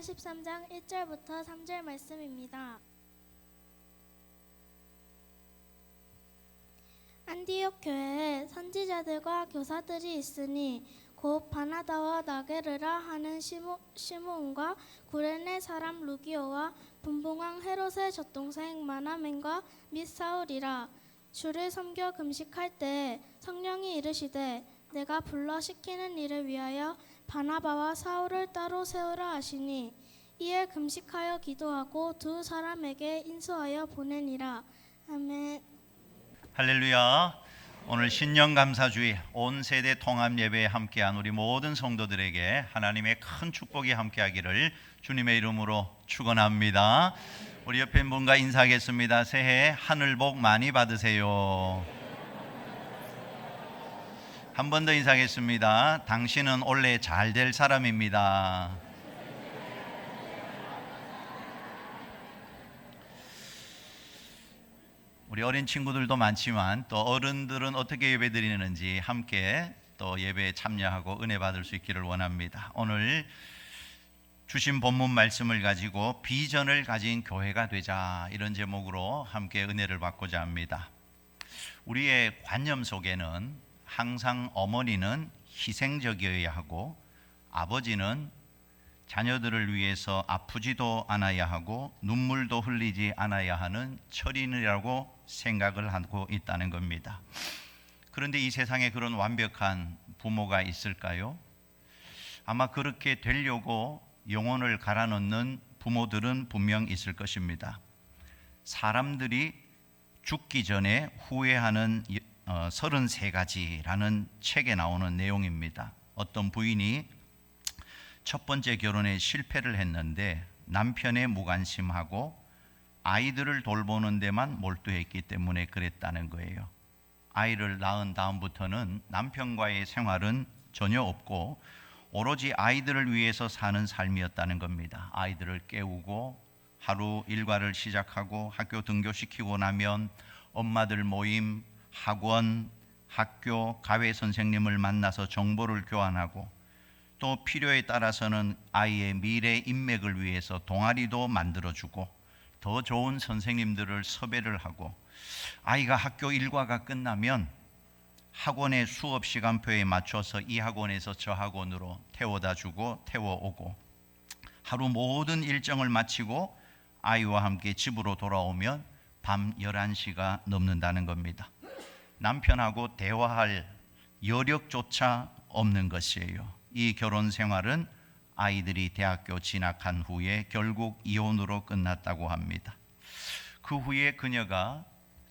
사도행전 13장 1절부터 3절 말씀입니다. 안디옥 교회에 선지자들과 교사들이 있으니 곧 바나다와 나게르라 하는 시므온과 구레네 사람 루기오와 분봉왕 헤롯의 젖동생 마나멘과 및 사울이라 주를 섬겨 금식할 때 성령이 이르시되 내가 불러 시키는 일을 위하여 바나바와 사울을 따로 세우라 하시니 이에 금식하여 기도하고 두 사람에게 인수하여 보내니라 아멘. 할렐루야. 오늘 신년 감사주일 온 세대 통합 예배에 함께한 우리 모든 성도들에게 하나님의 큰 축복이 함께하기를 주님의 이름으로 축원합니다. 우리 옆에 분과 인사하겠습니다. 새해 하늘 복 많이 받으세요. 한 번 더 인사하겠습니다. 당신은 원래 잘 될 사람입니다. 우리 어린 친구들도 많지만 또 어른들은 어떻게 예배 드리는지 함께 또 예배에 참여하고 은혜 받을 수 있기를 원합니다. 오늘 주신 본문 말씀을 가지고 비전을 가진 교회가 되자 이런 제목으로 함께 은혜를 받고자 합니다. 우리의 관념 속에는 항상 어머니는 희생적이어야 하고 아버지는 자녀들을 위해서 아프지도 않아야 하고 눈물도 흘리지 않아야 하는 철인이라고 생각을 하고 있다는 겁니다. 그런데 이 세상에 그런 완벽한 부모가 있을까요? 아마 그렇게 되려고 영혼을 갈아넣는 부모들은 분명 있을 것입니다. 사람들이 죽기 전에 후회하는 33가지라는 책에 나오는 내용입니다. 어떤 부인이 첫 번째 결혼에 실패를 했는데 남편에 무관심하고 아이들을 돌보는 데만 몰두했기 때문에 그랬다는 거예요. 아이를 낳은 다음부터는 남편과의 생활은 전혀 없고 오로지 아이들을 위해서 사는 삶이었다는 겁니다. 아이들을 깨우고 하루 일과를 시작하고 학교 등교시키고 나면 엄마들 모임, 학원, 학교, 가외 선생님을 만나서 정보를 교환하고 또 필요에 따라서는 아이의 미래 인맥을 위해서 동아리도 만들어주고 더 좋은 선생님들을 섭외를 하고 아이가 학교 일과가 끝나면 학원의 수업 시간표에 맞춰서 이 학원에서 저 학원으로 태워다 주고 태워오고 하루 모든 일정을 마치고 아이와 함께 집으로 돌아오면 밤 11시가 넘는다는 겁니다. 남편하고 대화할 여력조차 없는 것이에요. 이 결혼 생활은 아이들이 대학교 진학한 후에 결국 이혼으로 끝났다고 합니다. 그 후에 그녀가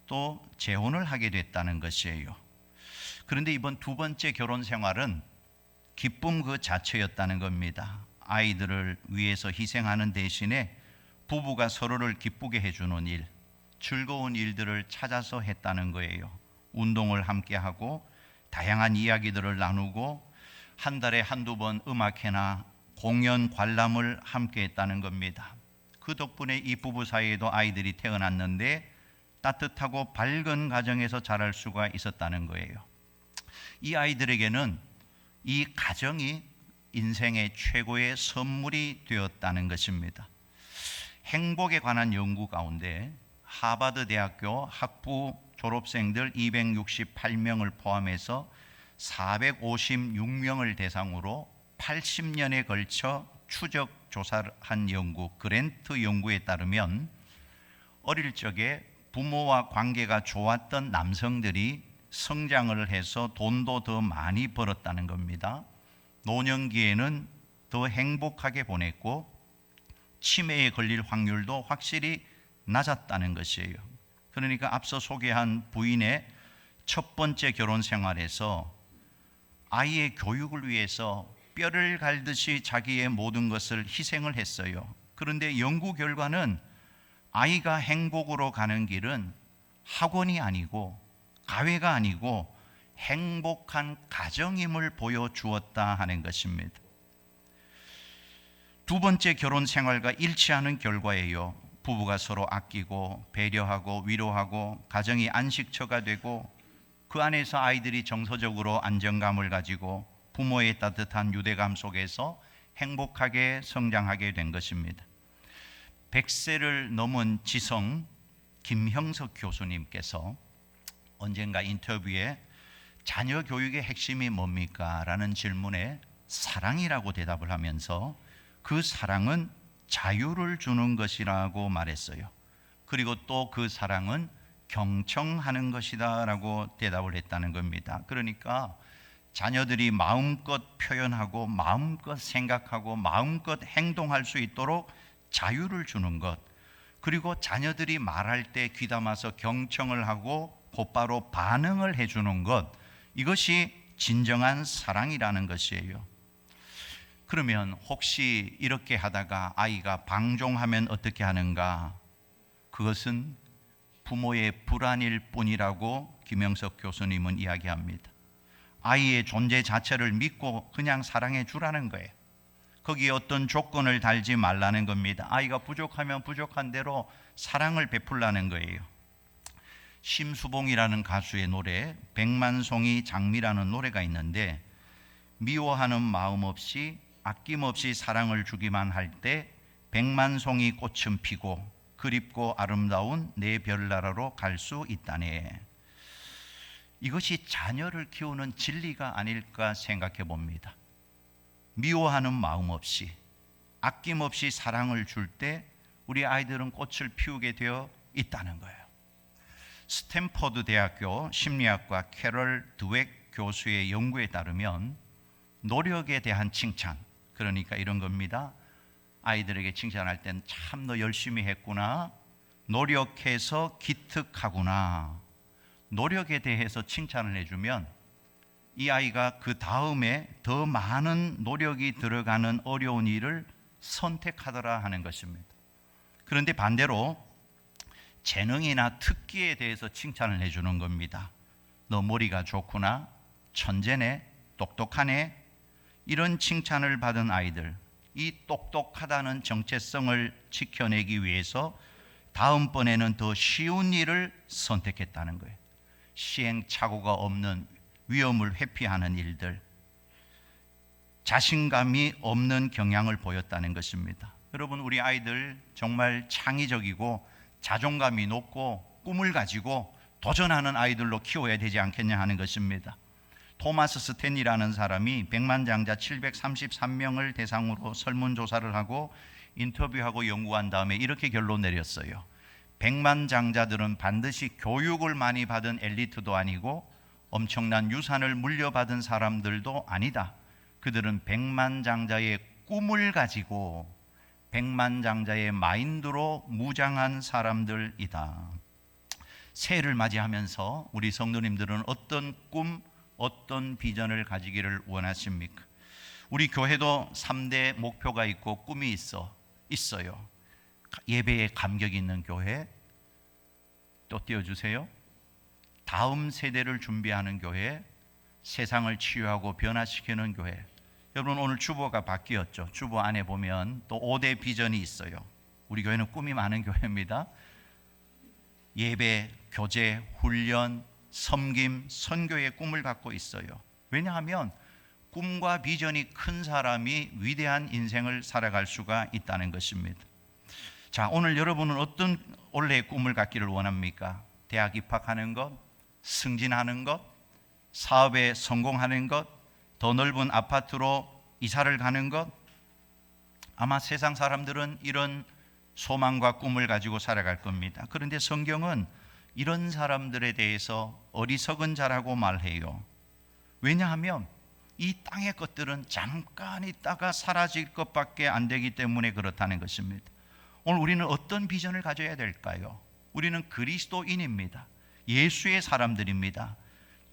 또 재혼을 하게 됐다는 것이에요. 그런데 이번 두 번째 결혼 생활은 기쁨 그 자체였다는 겁니다. 아이들을 위해서 희생하는 대신에 부부가 서로를 기쁘게 해주는 일, 즐거운 일들을 찾아서 했다는 거예요. 운동을 함께 하고 다양한 이야기들을 나누고 한 달에 한두 번 음악회나 공연 관람을 함께 했다는 겁니다. 그 덕분에 이 부부 사이에도 아이들이 태어났는데 따뜻하고 밝은 가정에서 자랄 수가 있었다는 거예요. 이 아이들에게는 이 가정이 인생의 최고의 선물이 되었다는 것입니다. 행복에 관한 연구 가운데 하버드 대학교 학부 졸업생들 268명을 포함해서 456명을 대상으로 80년에 걸쳐 추적 조사를 한 연구 그랜트 연구에 따르면 어릴 적에 부모와 관계가 좋았던 남성들이 성장을 해서 돈도 더 많이 벌었다는 겁니다. 노년기에는 더 행복하게 보냈고 치매에 걸릴 확률도 확실히 낮았다는 것이에요. 그러니까 앞서 소개한 부인의 첫 번째 결혼 생활에서 아이의 교육을 위해서 뼈를 갈듯이 자기의 모든 것을 희생을 했어요. 그런데 연구 결과는 아이가 행복으로 가는 길은 학원이 아니고 가회가 아니고 행복한 가정임을 보여주었다 하는 것입니다. 두 번째 결혼 생활과 일치하는 결과예요. 부부가 서로 아끼고 배려하고 위로하고 가정이 안식처가 되고 그 안에서 아이들이 정서적으로 안정감을 가지고 부모의 따뜻한 유대감 속에서 행복하게 성장하게 된 것입니다. 100세를 넘은 지성 김형석 교수님께서 언젠가 인터뷰에 자녀 교육의 핵심이 뭡니까? 라는 질문에 사랑이라고 대답을 하면서 그 사랑은 자유를 주는 것이라고 말했어요. 그리고 또 그 사랑은 경청하는 것이다라고 대답을 했다는 겁니다. 그러니까 자녀들이 마음껏 표현하고 마음껏 생각하고 마음껏 행동할 수 있도록 자유를 주는 것. 그리고 자녀들이 말할 때 귀담아서 경청을 하고 곧바로 반응을 해 주는 것. 이것이 진정한 사랑이라는 것이에요. 그러면 혹시 이렇게 하다가 아이가 방종하면 어떻게 하는가? 그것은 부모의 불안일 뿐이라고 김영석 교수님은 이야기합니다. 아이의 존재 자체를 믿고 그냥 사랑해 주라는 거예요. 거기에 어떤 조건을 달지 말라는 겁니다. 아이가 부족하면 부족한 대로 사랑을 베풀라는 거예요. 심수봉이라는 가수의 노래 백만송이 장미라는 노래가 있는데 미워하는 마음 없이 아낌없이 사랑을 주기만 할 때 백만 송이 꽃은 피고 그립고 아름다운 내 별나라로 갈 수 있다네. 이것이 자녀를 키우는 진리가 아닐까 생각해 봅니다. 미워하는 마음 없이 아낌없이 사랑을 줄 때 우리 아이들은 꽃을 피우게 되어 있다는 거예요. 스탠퍼드 대학교 심리학과 캐럴 드웩 교수의 연구에 따르면 노력에 대한 칭찬 그러니까 이런 겁니다. 아이들에게 칭찬할 땐 참 너 열심히 했구나. 노력해서 기특하구나. 노력에 대해서 칭찬을 해주면 이 아이가 그 다음에 더 많은 노력이 들어가는 어려운 일을 선택하더라 하는 것입니다. 그런데 반대로 재능이나 특기에 대해서 칭찬을 해주는 겁니다. 너 머리가 좋구나, 천재네, 똑똑하네, 이런 칭찬을 받은 아이들, 이 똑똑하다는 정체성을 지켜내기 위해서 다음번에는 더 쉬운 일을 선택했다는 거예요. 시행착오가 없는 위험을 회피하는 일들, 자신감이 없는 경향을 보였다는 것입니다. 여러분, 우리 아이들 정말 창의적이고 자존감이 높고 꿈을 가지고 도전하는 아이들로 키워야 되지 않겠냐 하는 것입니다. 토마스 스탠이라는 사람이 백만 장자 733명을 대상으로 설문조사를 하고 인터뷰하고 연구한 다음에 이렇게 결론 내렸어요. 백만 장자들은 반드시 교육을 많이 받은 엘리트도 아니고 엄청난 유산을 물려받은 사람들도 아니다. 그들은 백만 장자의 꿈을 가지고 백만 장자의 마인드로 무장한 사람들이다. 새해를 맞이하면서 우리 성도님들은 어떤 꿈, 어떤 비전을 가지기를 원하십니까? 우리 교회도 3대 목표가 있고 꿈이 있어 있어요. 예배에 감격 있는 교회 또 띄워 주세요. 다음 세대를 준비하는 교회, 세상을 치유하고 변화시키는 교회. 여러분 오늘 주보가 바뀌었죠. 주보 안에 보면 또 5대 비전이 있어요. 우리 교회는 꿈이 많은 교회입니다. 예배, 교제, 훈련, 섬김, 선교의 꿈을 갖고 있어요. 왜냐하면 꿈과 비전이 큰 사람이 위대한 인생을 살아갈 수가 있다는 것입니다. 자, 오늘 여러분은 어떤 올해의 꿈을 갖기를 원합니까? 대학 입학하는 것, 승진하는 것, 사업에 성공하는 것, 더 넓은 아파트로 이사를 가는 것. 아마 세상 사람들은 이런 소망과 꿈을 가지고 살아갈 겁니다. 그런데 성경은 이런 사람들에 대해서 어리석은 자라고 말해요. 왜냐하면 이 땅의 것들은 잠깐 있다가 사라질 것밖에 안 되기 때문에 그렇다는 것입니다. 오늘 우리는 어떤 비전을 가져야 될까요? 우리는 그리스도인입니다. 예수의 사람들입니다.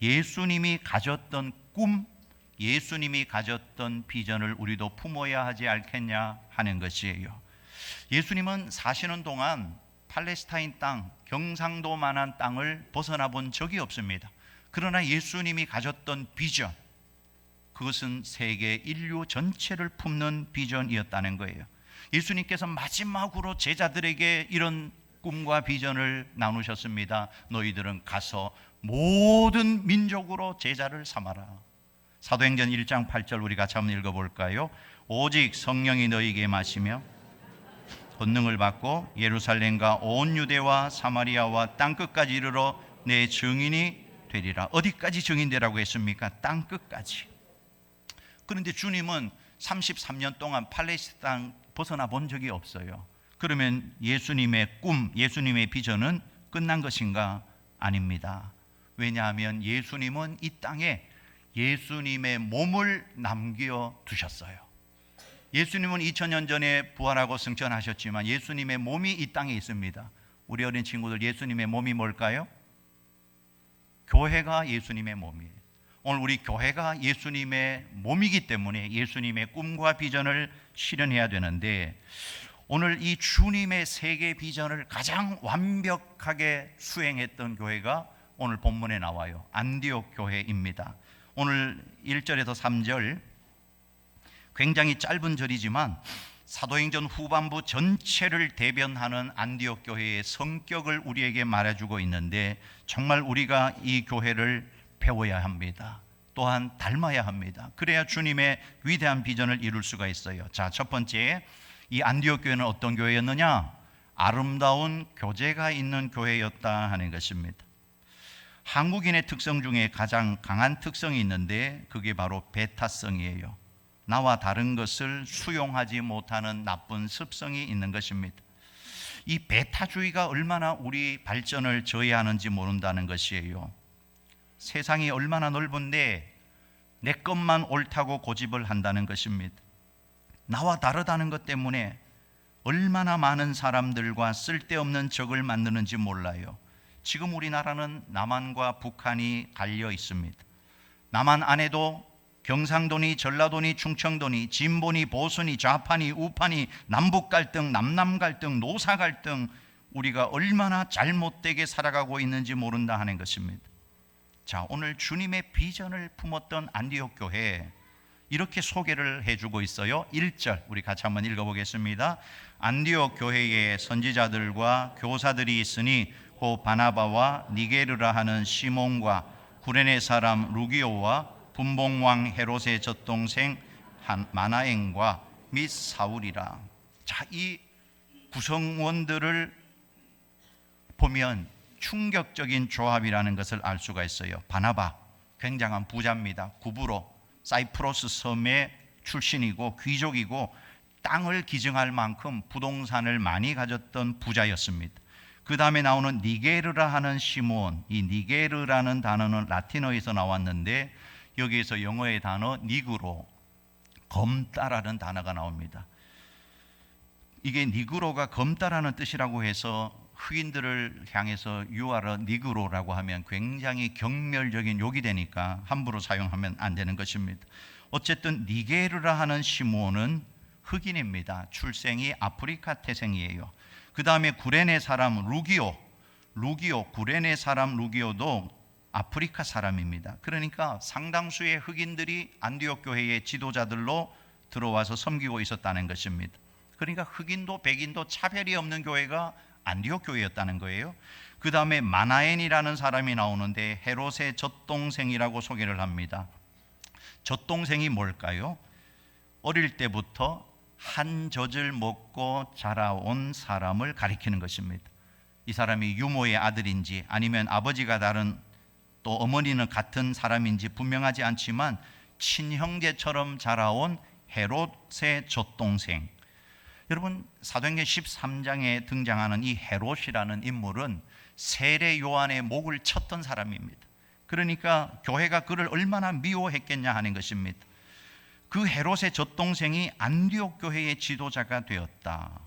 예수님이 가졌던 꿈, 예수님이 가졌던 비전을 우리도 품어야 하지 않겠냐 하는 것이에요. 예수님은 사시는 동안 팔레스타인 땅, 경상도만한 땅을 벗어나 본 적이 없습니다. 그러나 예수님이 가졌던 비전, 그것은 세계 인류 전체를 품는 비전이었다는 거예요. 예수님께서 마지막으로 제자들에게 이런 꿈과 비전을 나누셨습니다. 너희들은 가서 모든 민족으로 제자를 삼아라. 사도행전 1장 8절 우리 같이 한번 읽어볼까요? 오직 성령이 너희에게 마시며 권능을 받고 예루살렘과 온 유대와 사마리아와 땅 끝까지 이르러 내 증인이 되리라. 어디까지 증인되라고 했습니까? 땅 끝까지. 그런데 주님은 33년 동안 팔레스타인 벗어나 본 적이 없어요. 그러면 예수님의 꿈, 예수님의 비전은 끝난 것인가? 아닙니다. 왜냐하면 예수님은 이 땅에 예수님의 몸을 남겨 두셨어요. 예수님은 2000년 전에 부활하고 승천하셨지만 예수님의 몸이 이 땅에 있습니다. 우리 어린 친구들 예수님의 몸이 뭘까요? 교회가 예수님의 몸이에요. 오늘 우리 교회가 예수님의 몸이기 때문에 예수님의 꿈과 비전을 실현해야 되는데 오늘 이 주님의 세계 비전을 가장 완벽하게 수행했던 교회가 오늘 본문에 나와요. 안디옥 교회입니다. 오늘 1절에서 3절 굉장히 짧은 절이지만 사도행전 후반부 전체를 대변하는 안디옥 교회의 성격을 우리에게 말해주고 있는데 정말 우리가 이 교회를 배워야 합니다. 또한 닮아야 합니다. 그래야 주님의 위대한 비전을 이룰 수가 있어요. 자, 첫 번째 이 안디옥 교회는 어떤 교회였느냐? 아름다운 교제가 있는 교회였다 하는 것입니다. 한국인의 특성 중에 가장 강한 특성이 있는데 그게 바로 배타성이에요. 나와 다른 것을 수용하지 못하는 나쁜 습성이 있는 것입니다. 이 배타주의가 얼마나 우리 발전을 저해하는지 모른다는 것이에요. 세상이 얼마나 넓은데 내 것만 옳다고 고집을 한다는 것입니다. 나와 다르다는 것 때문에 얼마나 많은 사람들과 쓸데없는 적을 만드는지 몰라요. 지금 우리나라는 남한과 북한이 갈려 있습니다. 남한 안에도 경상도니 전라도니 충청도니 진보니 보수니 좌파니 우파니 남북 갈등 남남 갈등 노사 갈등 우리가 얼마나 잘못되게 살아가고 있는지 모른다 하는 것입니다. 자, 오늘 주님의 비전을 품었던 안디옥 교회 이렇게 소개를 해주고 있어요. 1절 우리 같이 한번 읽어보겠습니다. 안디옥 교회에 선지자들과 교사들이 있으니 고 바나바와 니게르라 하는 시몬과 구레네 사람 루기오와 분봉왕 헤롯의 젖동생 한 마나엔과 및 사울이라. 자, 이 구성원들을 보면 충격적인 조합이라는 것을 알 수가 있어요. 바나바 굉장한 부자입니다. 구브로 사이프러스 섬의 출신이고 귀족이고 땅을 기증할 만큼 부동산을 많이 가졌던 부자였습니다. 그 다음에 나오는 니게르라 하는 시몬, 이 니게르라는 단어는 라틴어에서 나왔는데 여기에서 영어의 단어 니그로, 검다라는 단어가 나옵니다. 이게 니그로가 검다라는 뜻이라고 해서 흑인들을 향해서 유아러 니그로라고 하면 굉장히 경멸적인 욕이 되니까 함부로 사용하면 안 되는 것입니다. 어쨌든 니게르라 하는 시몬은 흑인입니다. 출생이 아프리카 태생이에요. 그 다음에 구레네 사람 루기오, 루기오 구레네 사람 루기오도 아프리카 사람입니다. 그러니까 상당수의 흑인들이 안디옥 교회의 지도자들로 들어와서 섬기고 있었다는 것입니다. 그러니까 흑인도 백인도 차별이 없는 교회가 안디옥 교회였다는 거예요. 그 다음에 마나엔이라는 사람이 나오는데 헤롯의 젖동생이라고 소개를 합니다. 젖동생이 뭘까요? 어릴 때부터 한 젖을 먹고 자라온 사람을 가리키는 것입니다. 이 사람이 유모의 아들인지 아니면 아버지가 다른 또 어머니는 같은 사람인지 분명하지 않지만 친형제처럼 자라온 헤롯의 젖동생. 여러분 사도행전 13장에 등장하는 이 헤롯이라는 인물은 세례 요한의 목을 쳤던 사람입니다. 그러니까 교회가 그를 얼마나 미워했겠냐 하는 것입니다. 그 헤롯의 젖동생이 안디옥 교회의 지도자가 되었다.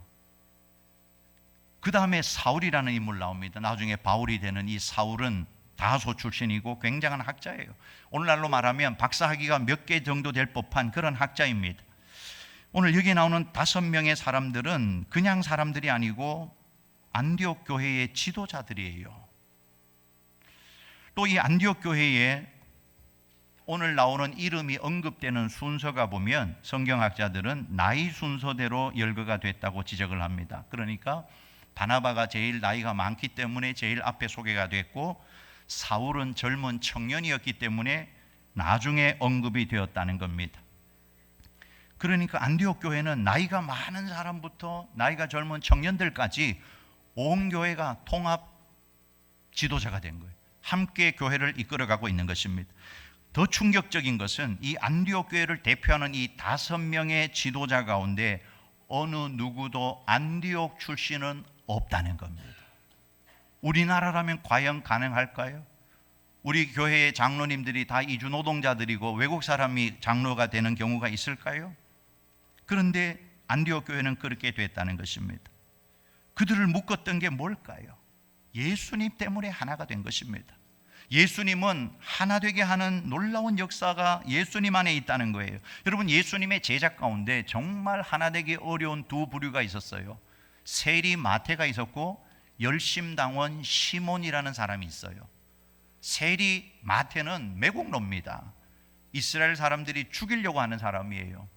그 다음에 사울이라는 인물 나옵니다. 나중에 바울이 되는 이 사울은 다소 출신이고 굉장한 학자예요. 오늘날로 말하면 박사학위가 몇 개 정도 될 법한 그런 학자입니다. 오늘 여기 나오는 다섯 명의 사람들은 그냥 사람들이 아니고 안디옥 교회의 지도자들이에요. 또 이 안디옥 교회에 오늘 나오는 이름이 언급되는 순서가 보면 성경학자들은 나이 순서대로 열거가 됐다고 지적을 합니다. 그러니까 바나바가 제일 나이가 많기 때문에 제일 앞에 소개가 됐고 사울은 젊은 청년이었기 때문에 나중에 언급이 되었다는 겁니다. 그러니까 안디옥 교회는 나이가 많은 사람부터 나이가 젊은 청년들까지 온 교회가 통합 지도자가 된 거예요. 함께 교회를 이끌어가고 있는 것입니다. 더 충격적인 것은 이 안디옥 교회를 대표하는 이 다섯 명의 지도자 가운데 어느 누구도 안디옥 출신은 없다는 겁니다. 우리나라라면 과연 가능할까요? 우리 교회의 장로님들이 다 이주 노동자들이고 외국 사람이 장로가 되는 경우가 있을까요? 그런데 안디옥 교회는 그렇게 됐다는 것입니다. 그들을 묶었던 게 뭘까요? 예수님 때문에 하나가 된 것입니다. 예수님은 하나 되게 하는 놀라운 역사가 예수님 안에 있다는 거예요. 여러분 예수님의 제자 가운데 정말 하나 되기 어려운 두 부류가 있었어요. 세리 마태가 있었고 열심당원 시몬이라는 사람이 있어요. 세리 마태는 매국노입니다. 이스라엘 사람들이 죽이려고 하는 사람이에요.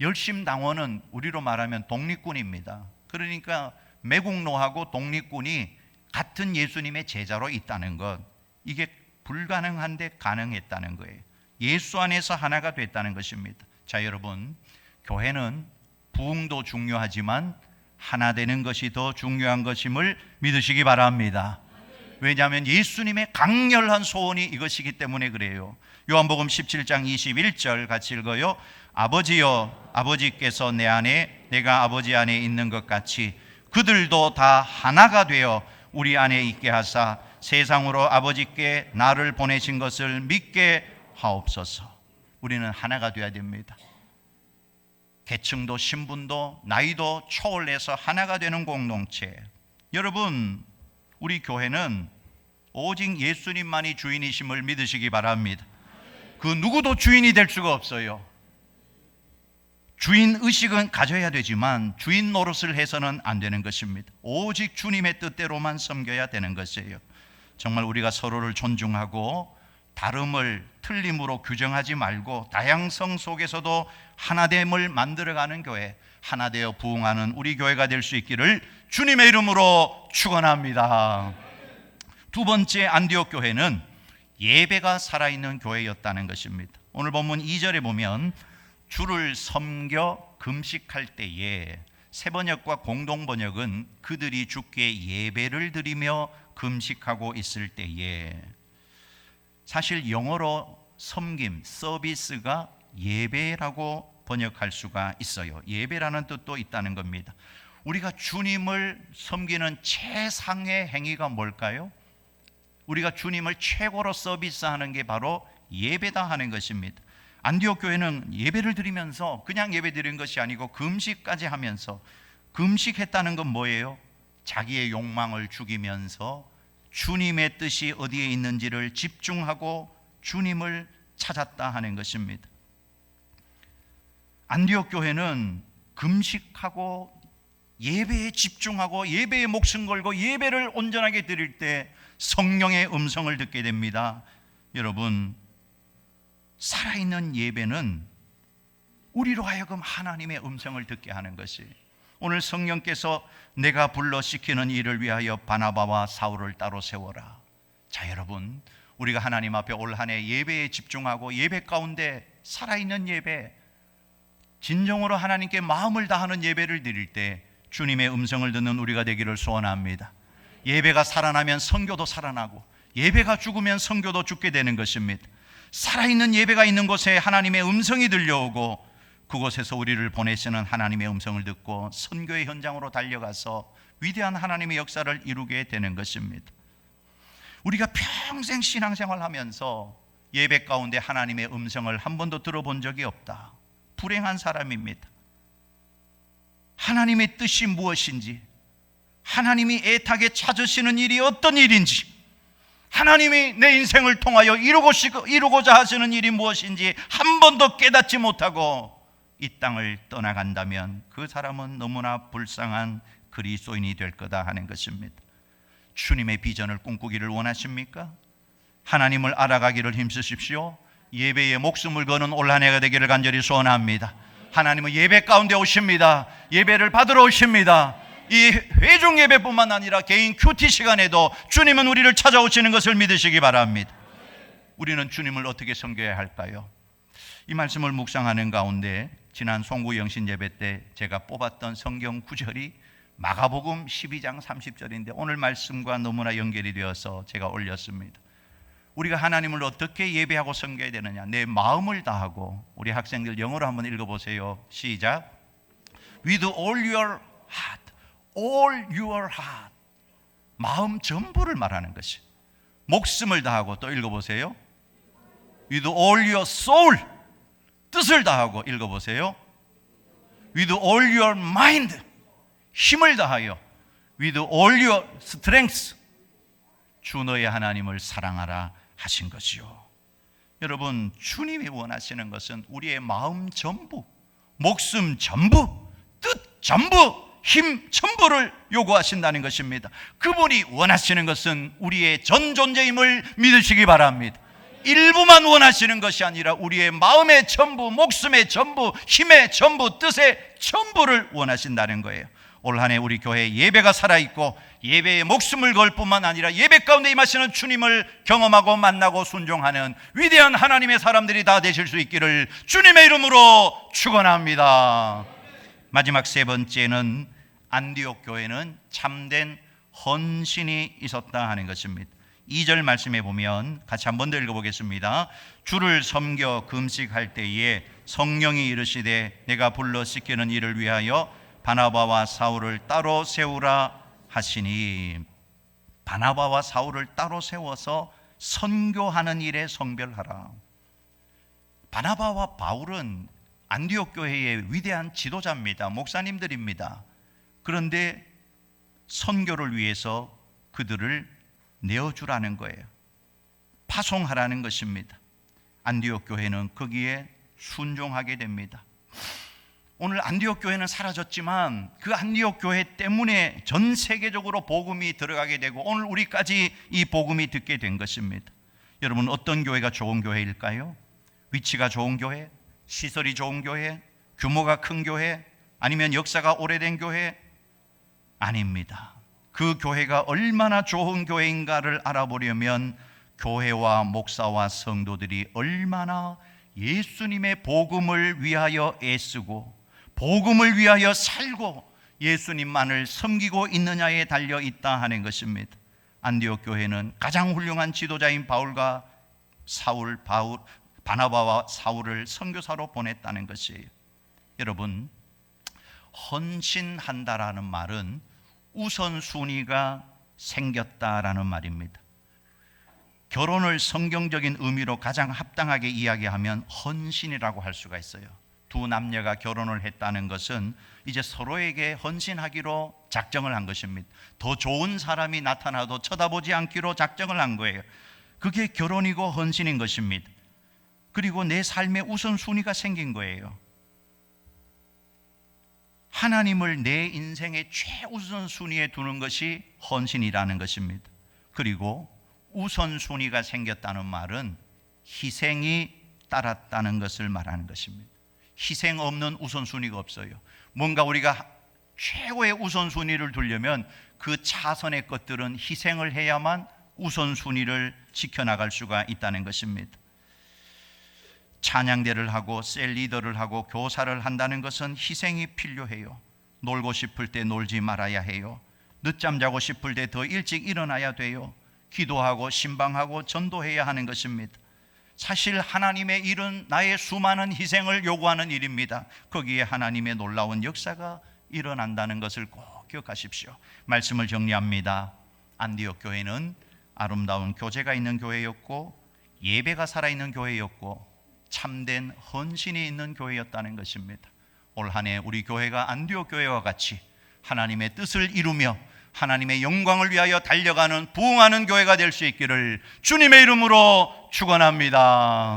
열심당원은 우리로 말하면 독립군입니다. 그러니까 매국노하고 독립군이 같은 예수님의 제자로 있다는 것 이게 불가능한데 가능했다는 거예요. 예수 안에서 하나가 됐다는 것입니다. 자, 여러분, 교회는 부흥도 중요하지만 하나 되는 것이 더 중요한 것임을 믿으시기 바랍니다. 왜냐하면 예수님의 강렬한 소원이 이것이기 때문에 그래요. 요한복음 17장 21절 같이 읽어요. 아버지여, 아버지께서 내 안에, 내가 아버지 안에 있는 것 같이 그들도 다 하나가 되어 우리 안에 있게 하사 세상으로 아버지께 나를 보내신 것을 믿게 하옵소서. 우리는 하나가 되어야 됩니다. 계층도 신분도 나이도 초월해서 하나가 되는 공동체. 여러분, 우리 교회는 오직 예수님만이 주인이심을 믿으시기 바랍니다. 그 누구도 주인이 될 수가 없어요. 주인 의식은 가져야 되지만 주인 노릇을 해서는 안 되는 것입니다. 오직 주님의 뜻대로만 섬겨야 되는 것이에요. 정말 우리가 서로를 존중하고 다름을 틀림으로 규정하지 말고 다양성 속에서도 하나됨을 만들어가는 교회, 하나되어 부흥하는 우리 교회가 될 수 있기를 주님의 이름으로 축원합니다. 두 번째 안디옥 교회는 예배가 살아있는 교회였다는 것입니다. 오늘 본문 2절에 보면 주를 섬겨 금식할 때에 세 번역과 공동 번역은 그들이 주께 예배를 드리며 금식하고 있을 때에 사실 영어로 섬김, 서비스가 예배라고 번역할 수가 있어요. 예배라는 뜻도 있다는 겁니다. 우리가 주님을 섬기는 최상의 행위가 뭘까요? 우리가 주님을 최고로 서비스하는 게 바로 예배다 하는 것입니다. 안디옥 교회는 예배를 드리면서 그냥 예배 드린 것이 아니고 금식까지 하면서 금식했다는 건 뭐예요? 자기의 욕망을 죽이면서 주님의 뜻이 어디에 있는지를 집중하고 주님을 찾았다 하는 것입니다. 안디옥 교회는 금식하고 예배에 집중하고 예배에 목숨 걸고 예배를 온전하게 드릴 때 성령의 음성을 듣게 됩니다. 여러분, 살아있는 예배는 우리로 하여금 하나님의 음성을 듣게 하는 것이 오늘 성령께서 내가 불러 시키는 일을 위하여 바나바와 사울을 따로 세워라. 자, 여러분, 우리가 하나님 앞에 올 한 해 예배에 집중하고 예배 가운데 살아있는 예배, 진정으로 하나님께 마음을 다하는 예배를 드릴 때 주님의 음성을 듣는 우리가 되기를 소원합니다. 예배가 살아나면 성교도 살아나고 예배가 죽으면 성교도 죽게 되는 것입니다. 살아있는 예배가 있는 곳에 하나님의 음성이 들려오고 그곳에서 우리를 보내시는 하나님의 음성을 듣고 선교의 현장으로 달려가서 위대한 하나님의 역사를 이루게 되는 것입니다. 우리가 평생 신앙생활 하면서 예배 가운데 하나님의 음성을 한 번도 들어본 적이 없다. 불행한 사람입니다. 하나님의 뜻이 무엇인지, 하나님이 애타게 찾으시는 일이 어떤 일인지, 하나님이 내 인생을 통하여 이루고, 이루고자 하시는 일이 무엇인지 한 번도 깨닫지 못하고 이 땅을 떠나간다면 그 사람은 너무나 불쌍한 그리스도인이 될 거다 하는 것입니다. 주님의 비전을 꿈꾸기를 원하십니까? 하나님을 알아가기를 힘쓰십시오. 예배에 목숨을 거는 올한 해가 되기를 간절히 소원합니다. 하나님은 예배 가운데 오십니다. 예배를 받으러 오십니다. 이 회중 예배뿐만 아니라 개인 큐티 시간에도 주님은 우리를 찾아오시는 것을 믿으시기 바랍니다. 우리는 주님을 어떻게 섬겨야 할까요? 이 말씀을 묵상하는 가운데 지난 송구 영신 예배 때 제가 뽑았던 성경 구절이 마가복음 12장 30절인데 오늘 말씀과 너무나 연결이 되어서 제가 올렸습니다. 우리가 하나님을 어떻게 예배하고 섬겨야 되느냐? 내 마음을 다하고 우리 학생들 영어로 한번 읽어 보세요. 시작. With all your heart, all your heart. 마음 전부를 말하는 것이. 목숨을 다하고 또 읽어 보세요. With all your soul. 뜻을 다하고 읽어보세요. With all your mind. 힘을 다하여. With all your strength. 주 너의 하나님을 사랑하라 하신 것이요. 여러분, 주님이 원하시는 것은 우리의 마음 전부, 목숨 전부, 뜻 전부, 힘 전부를 요구하신다는 것입니다. 그분이 원하시는 것은 우리의 전 존재임을 믿으시기 바랍니다. 일부만 원하시는 것이 아니라 우리의 마음의 전부, 목숨의 전부, 힘의 전부, 뜻의 전부를 원하신다는 거예요. 올 한해 우리 교회 예배가 살아있고 예배에 목숨을 걸 뿐만 아니라 예배 가운데 임하시는 주님을 경험하고 만나고 순종하는 위대한 하나님의 사람들이 다 되실 수 있기를 주님의 이름으로 축원합니다. 마지막 세 번째는 안디옥 교회는 참된 헌신이 있었다 하는 것입니다. 2절 말씀에 보면 같이 한 번 더 읽어보겠습니다. 주를 섬겨 금식할 때에 성령이 이르시되 내가 불러 씻기는 일을 위하여 바나바와 사울을 따로 세우라 하시니 바나바와 사울을 따로 세워서 선교하는 일에 성별하라. 바나바와 바울은 안디옥 교회의 위대한 지도자입니다. 목사님들입니다. 그런데 선교를 위해서 그들을 내어주라는 거예요. 파송하라는 것입니다. 안디옥 교회는 거기에 순종하게 됩니다. 오늘 안디옥 교회는 사라졌지만 그 안디옥 교회 때문에 전 세계적으로 복음이 들어가게 되고 오늘 우리까지 이 복음이 듣게 된 것입니다. 여러분 어떤 교회가 좋은 교회일까요? 위치가 좋은 교회, 시설이 좋은 교회, 규모가 큰 교회, 아니면 역사가 오래된 교회 아닙니다. 그 교회가 얼마나 좋은 교회인가를 알아보려면 교회와 목사와 성도들이 얼마나 예수님의 복음을 위하여 애쓰고 복음을 위하여 살고 예수님만을 섬기고 있느냐에 달려 있다 하는 것입니다. 안디옥 교회는 가장 훌륭한 지도자인 바울과 사울, 바울, 바나바와 사울을 선교사로 보냈다는 것이에요. 여러분, 헌신한다라는 말은 우선순위가 생겼다라는 말입니다. 결혼을 성경적인 의미로 가장 합당하게 이야기하면 헌신이라고 할 수가 있어요. 두 남녀가 결혼을 했다는 것은 이제 서로에게 헌신하기로 작정을 한 것입니다. 더 좋은 사람이 나타나도 쳐다보지 않기로 작정을 한 거예요. 그게 결혼이고 헌신인 것입니다. 그리고 내 삶의 우선순위가 생긴 거예요. 하나님을 내 인생의 최우선 순위에 두는 것이 헌신이라는 것입니다. 그리고 우선순위가 생겼다는 말은 희생이 따랐다는 것을 말하는 것입니다. 희생 없는 우선순위가 없어요. 뭔가 우리가 최고의 우선순위를 두려면 그 차선의 것들은 희생을 해야만 우선순위를 지켜나갈 수가 있다는 것입니다. 찬양대를 하고 셀 리더를 하고 교사를 한다는 것은 희생이 필요해요. 놀고 싶을 때 놀지 말아야 해요. 늦잠 자고 싶을 때 더 일찍 일어나야 돼요. 기도하고 신방하고 전도해야 하는 것입니다. 사실 하나님의 일은 나의 수많은 희생을 요구하는 일입니다. 거기에 하나님의 놀라운 역사가 일어난다는 것을 꼭 기억하십시오. 말씀을 정리합니다. 안디옥 교회는 아름다운 교제가 있는 교회였고 예배가 살아있는 교회였고 참된 헌신이 있는 교회였다는 것입니다. 올 한해 우리 교회가 안디옥 교회와 같이 하나님의 뜻을 이루며 하나님의 영광을 위하여 달려가는 부흥하는 교회가 될 수 있기를 주님의 이름으로 축원합니다.